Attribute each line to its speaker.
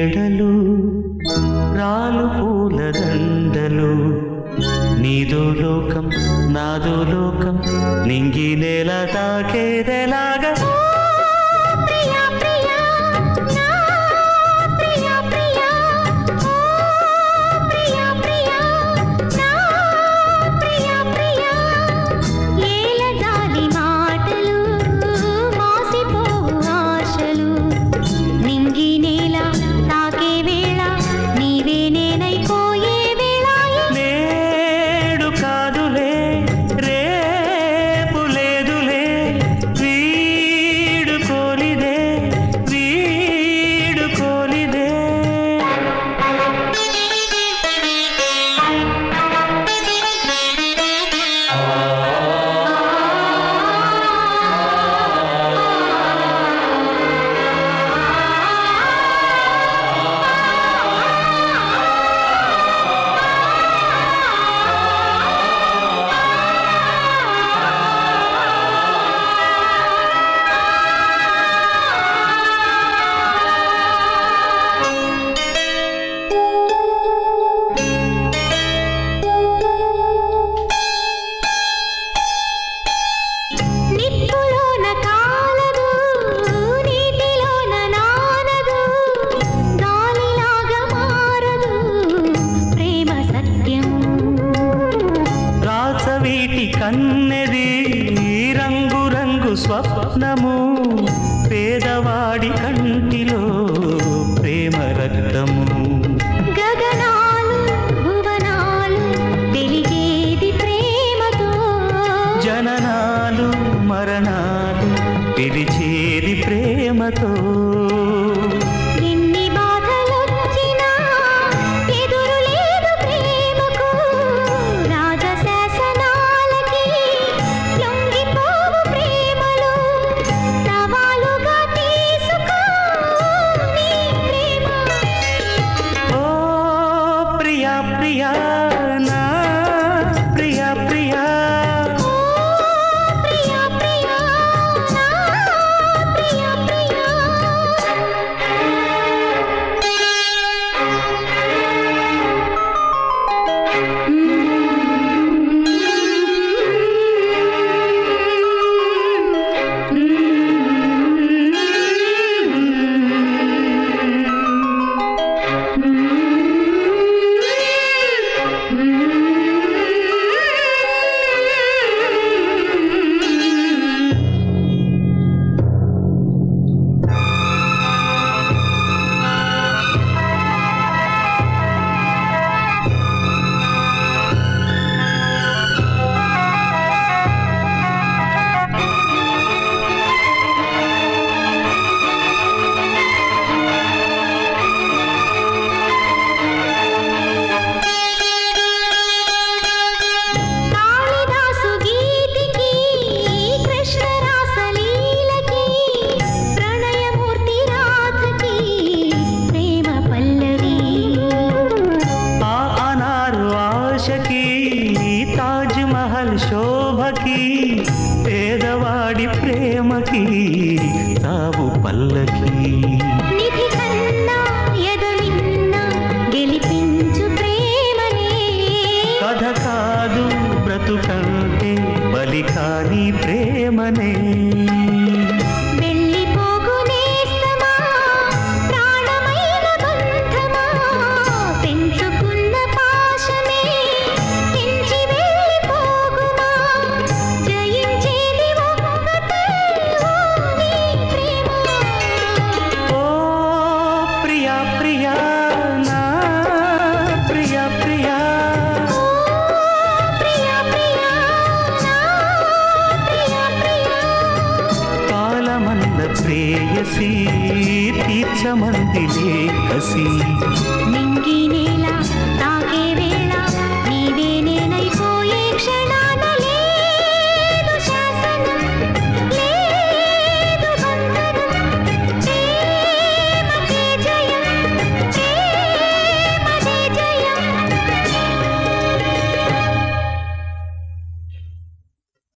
Speaker 1: నీడలు రాలు పూల దండలు. నీదో లోకం నాదో లోకం నింగి నేల తాకేదెలాగా స్వప్నము పేదవాడి కంటిలో ప్రేమ రక్తము. జననాలు మరణాలు పిలిచేది ప్రేమతో. పల్లకి కథ కాదు బ్రతుకంటే బలి కాని ప్రేమనే. తీయసి తీర్చమంది
Speaker 2: లేఖసి నింగిని